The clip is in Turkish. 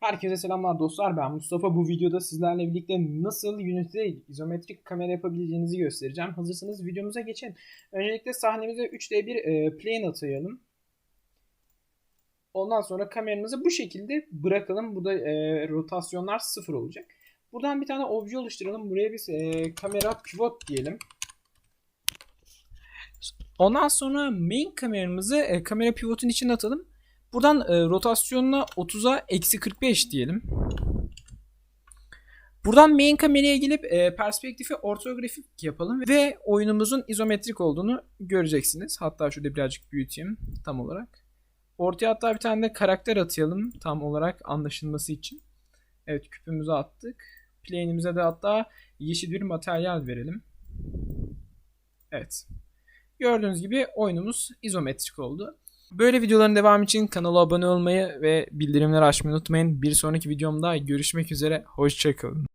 Herkese selamlar dostlar ben Mustafa. Bu videoda sizlerle birlikte nasıl Unity'de izometrik kamera yapabileceğinizi göstereceğim. Hazırsanız videomuza geçelim. Öncelikle sahnemize 3D bir e, plane atayalım. Ondan sonra kameramızı bu şekilde bırakalım. Burada e, rotasyonlar sıfır olacak. Buradan bir tane obje oluşturalım. Buraya biz e, kamera pivot diyelim. Ondan sonra main kameramızı e, kamera pivotun içine atalım. Buradan e, rotasyonuna 30'a eksi 45 diyelim. Buradan main kameraya gelip e, perspektifi ortografik yapalım ve oyunumuzun izometrik olduğunu göreceksiniz. Hatta şurada birazcık büyüteyim tam olarak. Ortaya hatta bir tane de karakter atayalım tam olarak anlaşılması için. Evet küpümüzü attık. Plane'imize de hatta yeşil bir materyal verelim. Evet. Gördüğünüz gibi oyunumuz izometrik oldu. Böyle videoların devamı için kanala abone olmayı ve bildirimleri açmayı unutmayın. Bir sonraki videomda görüşmek üzere. Hoşçakalın.